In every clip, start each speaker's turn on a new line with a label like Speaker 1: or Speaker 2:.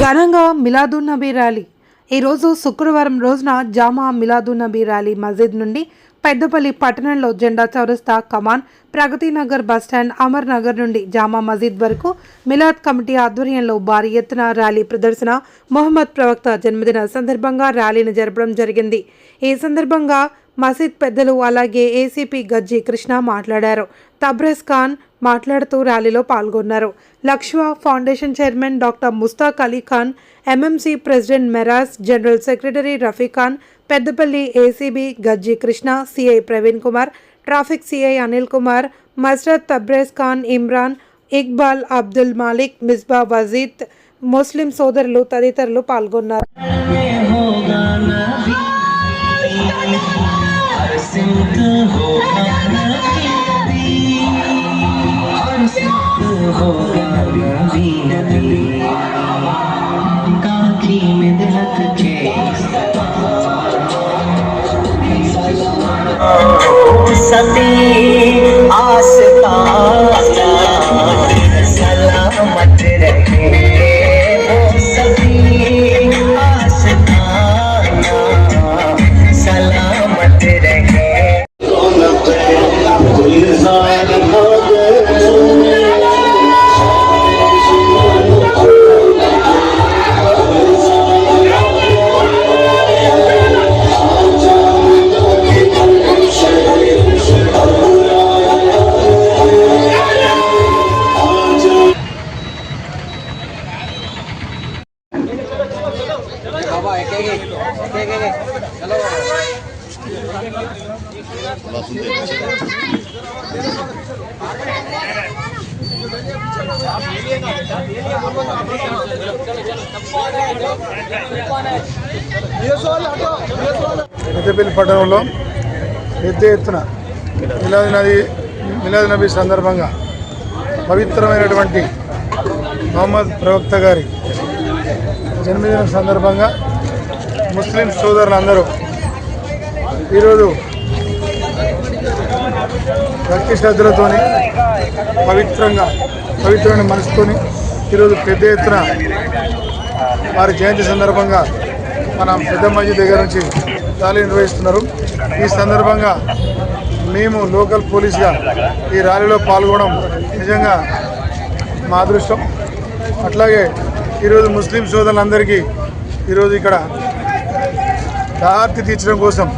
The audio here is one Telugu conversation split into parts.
Speaker 1: ఘనంగా మిలాదున్ నబీ ర్యాలీ. ఈరోజు శుక్రవారం రోజున జామా మిలాదున్ నబీ ర్యాలీ మస్జిద్ నుండి పెద్దపల్లి పట్టణంలో జెండా చౌరస్తా కమాన్ ప్రగతి నగర్ బస్టాండ్ అమర్ నగర్ నుండి జామా మస్జిద్ వరకు మిలాద్ కమిటీ ఆధ్వర్యంలో భారీ ఎత్తున ర్యాలీ ప్రదర్శన మొహమ్మద్ ప్రవక్త జన్మదిన సందర్భంగా ర్యాలీని జరపడం జరిగింది. ఈ సందర్భంగా మసీద్ పెద్దలు అలాగే ఏసీపీ గజ్జి కృష్ణ మాట్లాడారు. తబ్రేజ్ ఖాన్ మాట్లాడుతూ ర్యాలీలో పాల్గొన్నారు. Lakshwa foundation chairman doctor Mushtaq Ali Khan MMC president Meraj general secretary Rafi Khan Peddapalli ACB Gajji Krishna CI Praveen Kumar traffic CI Anil Kumar Masrat Tabrez Khan Imran Iqbal Abdul Malik Misba Wajid ముస్లిం సోదరులు తదితరులు పాల్గొన్నారు.
Speaker 2: सती आस्था सलामत रहे।
Speaker 3: పెద్దపల్లి పట్టణంలో పెద్ద ఎత్తున మిలాది నది మిలాది నబీ సందర్భంగా పవిత్రమైనటువంటి మహమ్మద్ ప్రవక్త గారి జన్మదినం సందర్భంగా ముస్లిం సోదరులందరూ ఈరోజు భక్తి శ్రద్ధలతోని పవిత్రంగా పవిత్రమైన మనసుతోని ఈరోజు పెద్ద ఎత్తున వారి జయంతి సందర్భంగా మన పెద్ద మస్జిద్ దగ్గర నుంచి ర్యాలీ నిర్వహిస్తున్నారు. ఈ సందర్భంగా మేము లోకల్ పోలీస్గా ఈ ర్యాలీలో పాల్గొనడం నిజంగా మా అదృష్టం. అట్లాగే ఈరోజు ముస్లిం సోదరులందరికీ ఈరోజు ఇక్కడ దార్తి తీర్చడం కోసం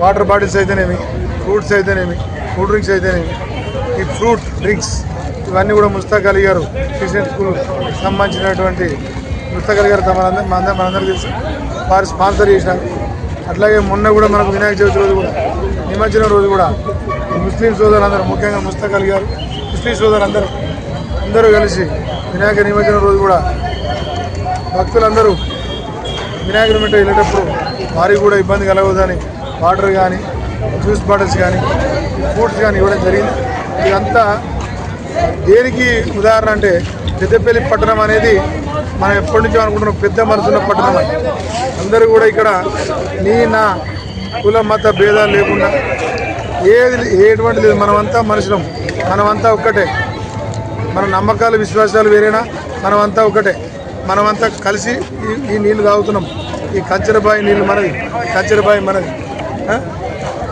Speaker 3: వాటర్ బాటిల్స్ అయితేనేమి ఫ్రూట్స్ అయితేనేమి కూల్ డ్రింక్స్ అయితేనేమి ఈ ఫ్రూట్ డ్రింక్స్ ఇవన్నీ కూడా ముస్తాక్ అలీ గారు క్రిస్టియన్ స్కూల్ సంబంధించినటువంటి ముస్తాక్ అలీ గారు మనందరూ మనందరూ మనందరికీ తెలుసు. వారు స్పాన్సర్ చేసినారు. అట్లాగే మొన్న కూడా మనకు వినాయక చవితి రోజు కూడా నిమజ్జనం రోజు కూడా ఈ ముస్లిం సోదరులందరూ ముఖ్యంగా ముస్తాక్ అలీ గారు ముస్లిం సోదరులందరూ అందరూ కలిసి వినాయక నిమజ్జనం రోజు కూడా భక్తులందరూ వినాయకుడి మిట్ట వెళ్ళేటప్పుడు వారికి కూడా ఇబ్బంది కలగదని వాటర్ కానీ జ్యూస్ బాటిల్స్ కానీ ఫ్రూట్స్ కానీ ఇవ్వడం జరిగింది. ఇదంతా దేనికి ఉదాహరణ అంటే పెద్దపల్లి పట్టణం అనేది మనం ఎప్పటి నుంచో అనుకుంటున్నాం పెద్ద మనసున్న పట్టణం అని అందరూ కూడా ఇక్కడ నీ నా కుల మత భేదాలు లేకుండా ఏది ఎటువంటి లేదు. మనమంతా మనుషులం. మనమంతా ఒక్కటే. మన నమ్మకాలు విశ్వాసాలు వేరేనా? మనమంతా ఒకటే మనమంతా కలిసి ఈ నీళ్ళు తాగుతున్నాం. ఈ కంచరబాయి నీళ్ళు మనది. కంచరబాయి మనది. ఆ?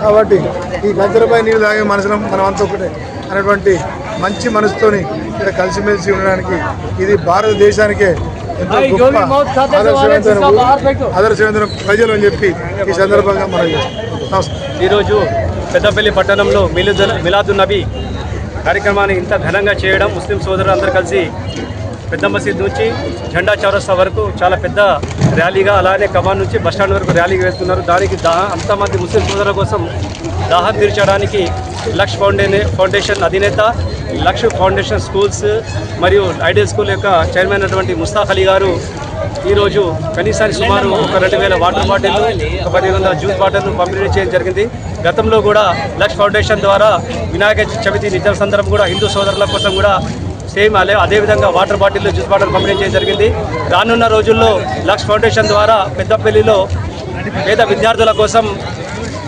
Speaker 3: కాబట్టి ఈ కంచరబాయి నీళ్ళు తాగే మనసులం మనమంతా ఒకటే అనేటువంటి మంచి మనసుతోని ఇక్కడ కలిసిమెలిసి ఉండడానికి ఇది భారతదేశానికే ఎంతో గొప్ప ఆదర్శవంతమైన ప్రజలు అని చెప్పి ఈ సందర్భంగా మనం నమస్కారం.
Speaker 4: ఈరోజు పెద్దపల్లి పట్టణంలో మిలాదు మిలాదు నబీ కార్యక్రమాన్ని ఇంత ఘనంగా చేయడం ముస్లిం సోదరులు అందరూ కలిసి పెద్ద మసీద్ నుంచి జెండా చౌరస్తా వరకు చాలా పెద్ద ర్యాలీగా అలానే కమాన్ నుంచి బస్టాండ్ వరకు ర్యాలీగా వెళ్తున్నారు. దానికి దా అంతమంది ముస్లిం సోదరుల కోసం దాహం తీర్చడానికి లక్ష్ ఫౌండే ఫౌండేషన్ అధినేత లక్ష్ ఫౌండేషన్ స్కూల్స్ మరియు ఐడియల్ స్కూల్ యొక్క చైర్మన్ అయినటువంటి ముస్తాక్ అలీ గారు ఈరోజు కనీసానికి సుమారు ఒక రెండు వేల వాటర్ బాటిల్ ఒక పదిహేను వందల జ్యూస్ బాటిల్ను పంపిణీ చేయడం జరిగింది. గతంలో కూడా లక్ష్ ఫౌండేషన్ ద్వారా వినాయక చవితి నిజం సందర్భం కూడా హిందూ సోదరుల కోసం కూడా సేమ్ అదే అదేవిధంగా వాటర్ బాటిల్ జ్యూస్ బాటిల్ పంపిణీ చేయడం జరిగింది. రానున్న రోజుల్లో లక్ష్ ఫౌండేషన్ ద్వారా పెద్దపల్లిలో పేద విద్యార్థుల కోసం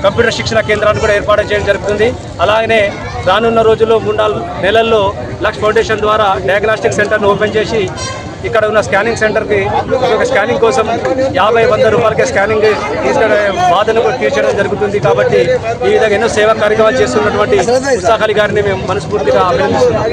Speaker 4: కంప్యూటర్ శిక్షణ కేంద్రాన్ని కూడా ఏర్పాటు చేయడం జరుగుతుంది. అలాగనే రానున్న రోజుల్లో మూడు నాలుగు నెలల్లో లక్ష్ ఫౌండేషన్ ద్వారా డయాగ్నాస్టిక్ సెంటర్ను ఓపెన్ చేసి ఇక్కడ ఉన్న స్కానింగ్ సెంటర్కి ఒక స్కానింగ్ కోసం యాభై వంద రూపాయలకే స్కానింగ్ తీసుకునే బాధను తీర్చడం జరుగుతుంది కాబట్టి ఈ విధంగా ఎన్నో సేవా కార్యక్రమాలు చేస్తున్నటువంటి ఉత్సాహాలి గారిని మేము మనస్ఫూర్తిగా అభినందిస్తున్నాం.